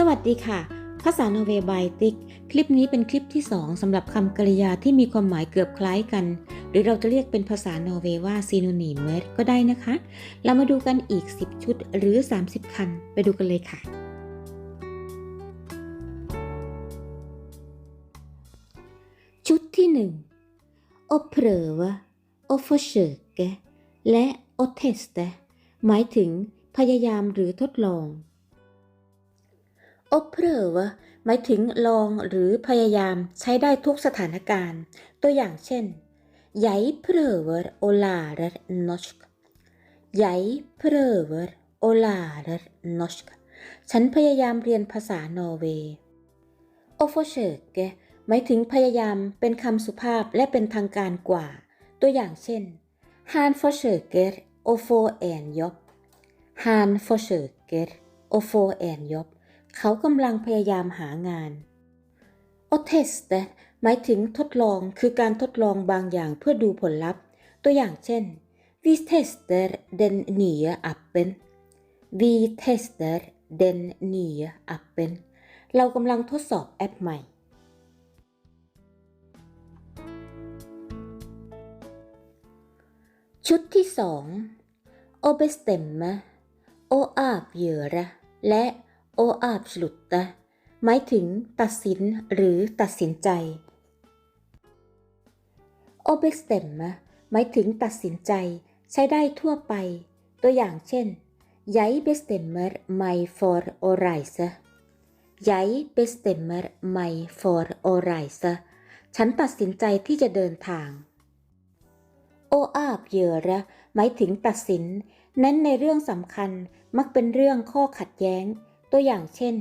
สวัสดีค่ะ ภาษาโนเวบายติก คลิปนี้เป็นคลิปที่ 2สำหรับคำกริยาที่มีความหมายเกือบคล้ายกัน หรือเราจะเรียกเป็นภาษาโนเวว่าซีโนนิมก็ได้นะคะ เรามาดูกันอีก 10 ชุดหรือ 30 คัน ไปดูกันเลยค่ะ ชุดที่1 o p r ö v a o försöka และ o testa หมายถึงพยายามหรือทดลอง o p r ö v a หมายถึงลองหรือพยายามใช้ได้ทุกสถานการณ์ ตัวอย่างเช่น Jeg prøver å lære norsk Jeg prøver å lære norsk ฉันพยายามเรียนภาษานอร์เวย์ o f o r sø k e หมายถึงพยายามเป็นคำสุภาพและเป็นทางการกว่า ตัวอย่างเช่น Han forsøker å få en jobb Han forsøker å få en jobb เขากำลังพยายามหางาน o t e s t หมายถึงทดลองคือการทดลองบางอย่างเพื่อดูผลลัพธ์ ตัวอย่างเช่น Vi tester den nye appen Vi tester den nye appen เรากำลังทดสอบแอปใหม่ ชุดที่สอง o bestemme o avgöra และ o avsluta หมายถึงตัดสินหรือตัดสินใจ o bestemme หมายถึงตัดสินใจใช้ได้ทั่วไป ตัวอย่างเช่น Jeg bestemmer meg for å reise Jeg bestemmer meg for å reise ฉันตัดสินใจที่จะเดินทาง โออาบเยระหมายถึงตัดสิน นั้นในเรื่องสำคัญมักเป็นเรื่องข้อขัดแย้ง ตัวอย่างเช่น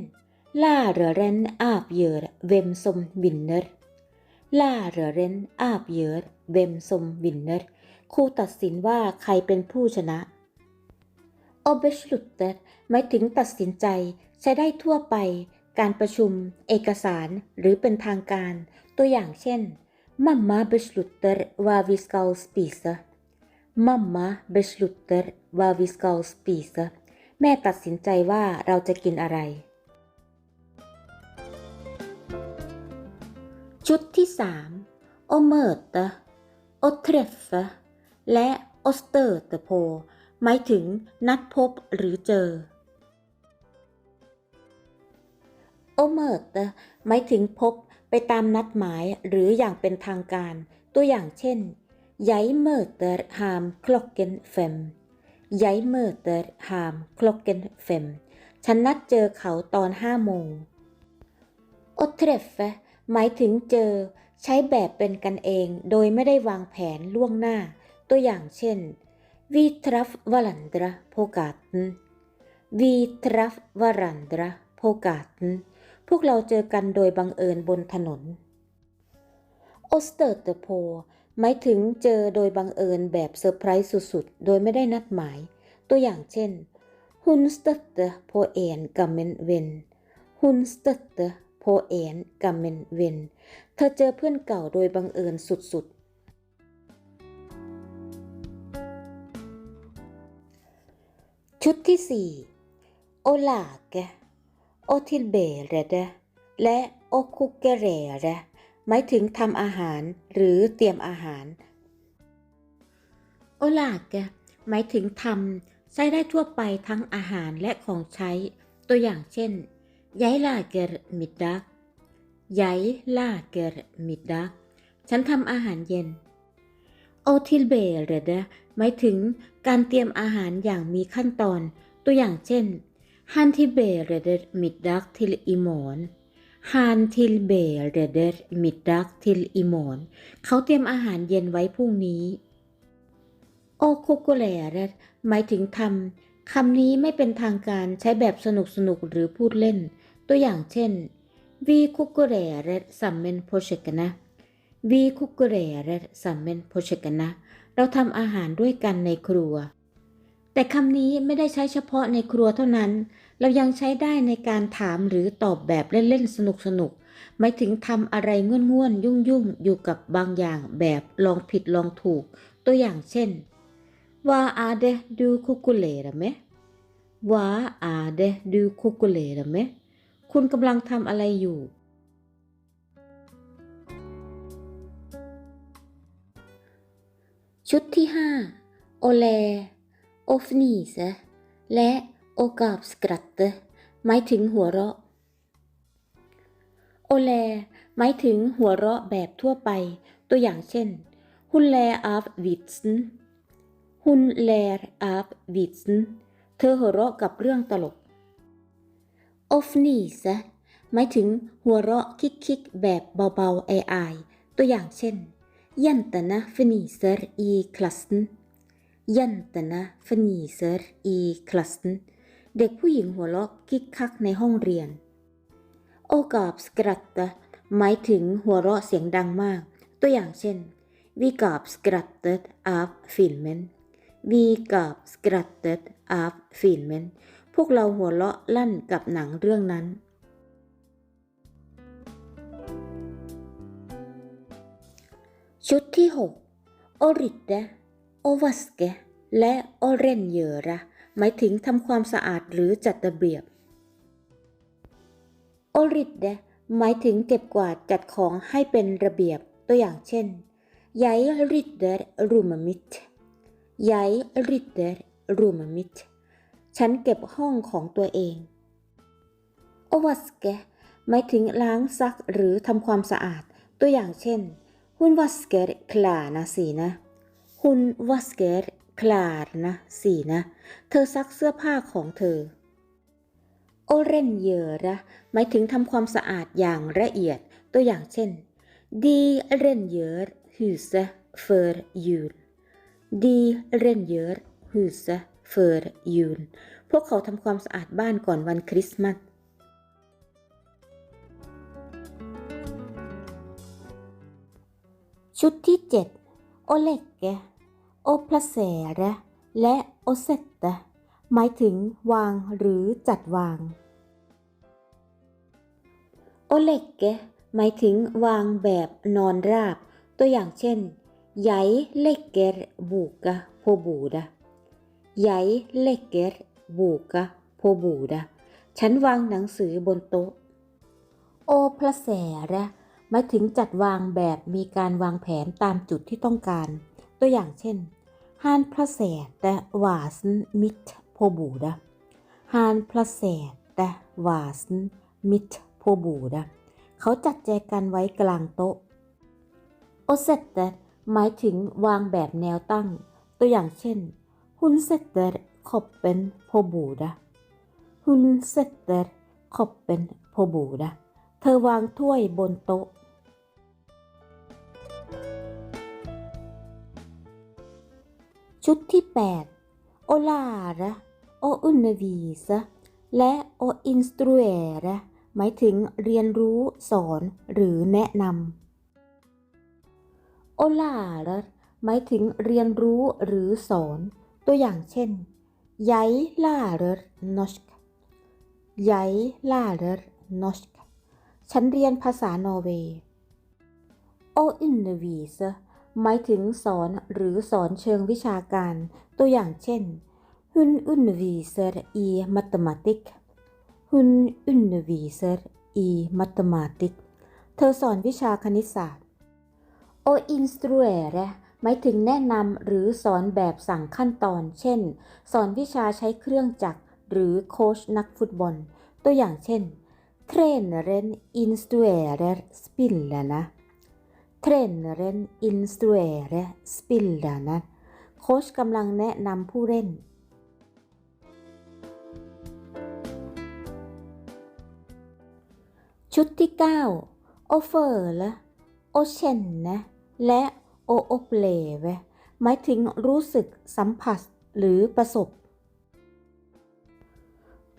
ล่าเรเรนอาบเยรเวมสมวินเนอร์ล่าเรเรนอาบเยรเวมสมวินเนอร์ครูตัดสินว่าใครเป็นผู้ชนะโอเบชลุตเตหมายถึงตัดสินใจใช้ได้ทั่วไป การประชุม เอกสาร หรือเป็นทางการ ตัวอย่างเช่น Mamma beslutter hva vi skal spise. Mamma beslutter hva vi skal spise. แม่ตัดสินใจว่าเราจะกินอะไร ชุดที่3 o möte o träffa และ o stöta på หมายถึงนัดพบหรือเจอ o möte หมายถึงพบไปตามนัดหมายหรืออย่างเป็นทางการ ตัวอย่างเช่น Jeg møter ham klokken fem Jeg møter ham klokken fem ฉันนัดเจอเขาตอนห้าโมง o treffe หมายถึงเจอ ใช้แบบเป็นกันเอง โดยไม่ได้วางแผนล่วงหน้า ตัวอย่างเช่น Vi traff varandra på gaten Vi traff varandra på gaten พวกเราเจอกันโดยบังเอิญบนถนน o s t e r t e p o หมายถึงเจอโดยบังเอิญแบบเซอร์ไพรส์สุดๆ โดยไม่ได้นัดหมาย ตัวอย่างเช่น Hun støtte på en gammel venn Hun støtte på en gammel venn เธอเจอเพื่อนเก่าโดยบังเอิญสุดๆชุดที่4 o l a g e o t i l b e r e d และ o k u k e r e r e หมายถึงทำอาหารหรือเตรียมอาหาร โอลากหมายถึงทำใช้ได้ทั่วไปทั้งอาหารและของใช้ ตัวอย่างเช่นย้ายลาเกอร์มิดดักย้ายลาเกอร์มิดดักฉันทำอาหารเย็นโอทิลเบรเดหมายถึงการเตรียมอาหารอย่างมีขั้นตอน ตัวอย่างเช่น Han tillbereder middag till imorgon. Han tillbereder middag till imorgon. เขาเตรียมอาหารเย็นไว้พรุ่งนี้ โอโคโกเลรหมายถึงทำคำนี้ไม่เป็นทางการใช้แบบสนุกสนุกหรือพูดเล่น ตัวอย่างเช่น Vi kokorerer sammen på kjøkkenet. Vi kokorerer sammen på kjøkkenet. เราทำอาหารด้วยกันในครัว แต่คำนี้ไม่ได้ใช้เฉพาะในครัวเท่านั้น เรายังใช้ได้ในการถามหรือตอบแบบเล่นๆ สนุกๆหมายถึงทำอะไรง่วนๆ ยุ่งๆ อยู่กับบางอย่างแบบลองผิดลองถูก ตัวอย่างเช่นว่าอาเดดูคุกุเลระไหมว่าอาเดดูคุกุเลระไหมคุณกำลังทำอะไรอยู่ ชุดที่ห้าโอเลโอฟนีสและ โอกาบสกรัตเตหมายถึงหัวเราะ โอเลหมายถึงหัวเราะแบบทั่วไป ตัวอย่างเช่นฮุนแลอาฟวิตส์ฮุนแลอาฟวิตส์เธอหัวเราะกับเรื่องตลกโอฟนีสหมายถึงหัวเราะคิกๆแบบเบาๆอายตัวอย่างเช่น Jentene fniser i klassen. Jentene fniser i klassen. เเด็กผู้หญิงหัวเราะคิกคักในห้องเรียน โอกาบสกรัตหมายถึงหัวเราะเสียงดังมาก ตัวอย่างเช่น Vi gap skrattet av filmen Vi gap skrattet av filmen พวกเราหัวเราะลั่นกับหนังเรื่องนั้น ชุดที่ 6 โอริดะโอวัสเกและโอเรนเยระ หมายถึงทำความสะอาดหรือจัดระเบียบโอริดะหมายถึงเก็บกวาดจัดของให้เป็นระเบียบตัวอย่างเช่นยายริดเดอร์รูมมิตยายริดเดอร์รูมมิตฉันเก็บห้องของตัวเองโอวัสเกหมายถึงล้างซักหรือทำความสะอาด ตัวอย่างเช่น Hon vasker klærne sine. Hun vasker klærne sine. เธอซักเสื้อผ้าของเธอ โอเรนเยอระหมายถึงทำความสะอาดอย่างละเอียด ตัวอย่างเช่น De rengjør huset før jul. De rengjør huset før jul. พวกเขาทำความสะอาดบ้านก่อนวันคริสต์มาสชุดที่ 7 โอเล็กเก โอพลาเซรและโอเซตตหมายถึงวางหรือจัดวาง โอเล็กเกหมายถึงวางแบบนอนราบ ตัวอย่างเช่นไยเล็กเกรบูกะโพบูดะไยเล็กเกรบูกะโพบูดะฉันวางหนังสือบนโต๊ะ โอพลาเซระหมายถึงจัดวางแบบมีการวางแผนตามจุดที่ต้องการ ตัวอย่างเช่นฮานพระแสแต่วาสนมิตโพบูดะฮานพระแสแต่วาสนมิตโพบูดะเขาจัดแจกันไว้กลางโต๊ะโอเซตเตหมายถึงวางแบบแนวตั้ง ตัวอย่างเช่นฮุนเซตเตขอบเป็นโพบูดะฮุนเซตเตขอบเป็นโพบูดะเธอวางถ้วยบนโต๊ะ ชุดที่ 8 โอลาระโออุนวีสและโออินสตรูเอระหมายถึงเรียนรู้สอนหรือแนะนำโอลาระหมายถึงเรียนรู้หรือสอน ตัวอย่างเช่นไยลาเรนอชกไยลาเรนอชกฉันเรียนภาษา นอร์เวย์โออินวีส หมายถึงสอนหรือสอนเชิงวิชาการ ตัวอย่างเช่น Hun underviser i matematikk Hun underviser i matematik เธอสอนวิชาคณิตศาสตร์โออินสตรูเอรหมายถึงแนะนำหรือสอนแบบสั่งขั้นตอน เช่น สอนวิชาใช้เครื่องจักรหรือโค้ชนักฟุตบอล ตัวอย่างเช่น Treneren instruerer spillerna Treneren instruere spillerna โค้ชกำลังแนะนำผู้เล่น ชุดที่9โอเฟอร์ละโอเชนนะและโอโอเปเลเวหมายถึงรู้สึกสัมผัสหรือประสบ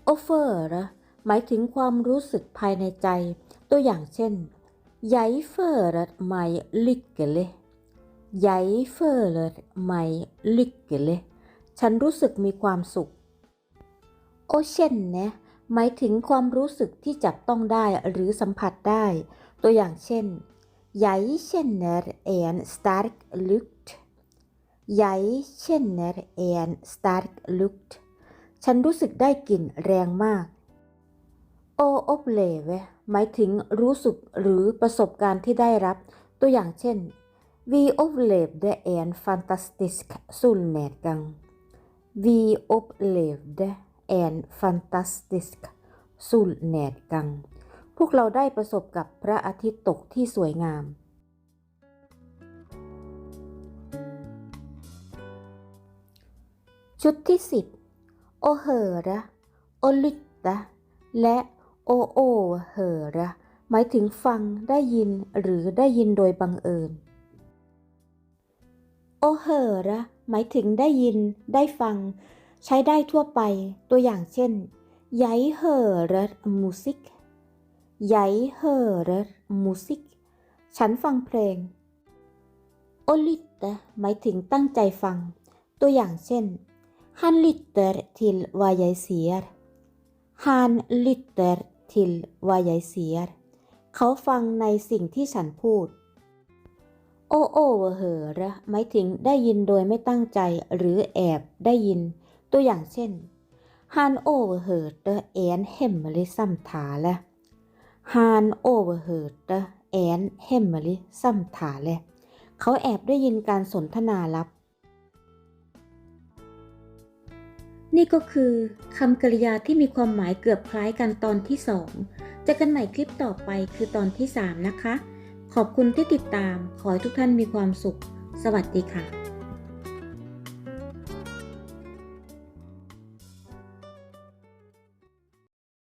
โอเฟอร์ละหมายถึงความรู้สึกภายในใจ ตัวอย่างเช่น Jeg føler meg lykkelig Jeg føler meg lykkelig ฉันรู้สึกมีความสุข โอเชนเนี่ยหมายถึงความรู้สึกที่จับต้องได้หรือสัมผัสได้ ตัวอย่างเช่น Jeg kjenner en sterk lukt Jeg kjenner en sterk lukt ฉันรู้สึกได้กลิ่นแรงมาก โออบเลเวหมายถึงรู้สึกหรือประสบการณ์ที่ได้รับ ตัวอย่างเช่น Vi upplevde en fantastisk solnedgang. Vi upplevde en fantastisk solnedgang. พวกเราได้ประสบกับพระอาทิตย์ตกที่สวยงาม ชุดที่ 10 โอเฮระโอลิตตะและ โอโอเฮระหมายถึงฟังได้ยินหรือได้ยินโดยบังเอิญ โอเฮระหมายถึงได้ยิน ได้ฟัง ใช้ได้ทั่วไป ตัวอย่างเช่นไยเฮระมูสิกไยเฮระมูสิกฉันฟังเพลง โอลิตตะหมายถึงตั้งใจฟัง ตัวอย่างเช่น Han lytter till vad jag säger. Han lytter ทิลวายายเสีย เขาฟังในสิ่งที่ฉันพูด โอโอเวอเหระไม่ถึงได้ยินโดยไม่ตั้งใจหรือแอบได้ยิน ตัวอย่างเช่นฮันโอเวอร์เฮิร์ตแอนเฮมเมลิซัมถาและฮันโอเวอร์เฮิร์ตแอนเฮมเมลิซัมถาและเขาแอบได้ยินการสนทนาลับ นี่ก็คือคำกริยาที่มีความหมายเกือบคล้ายกันตอนที่ 2 เจอกันใหม่คลิปต่อไปคือตอนที่ 3 นะคะ ขอบคุณที่ติดตาม ขอให้ทุกท่านมีความสุข สวัสดีค่ะ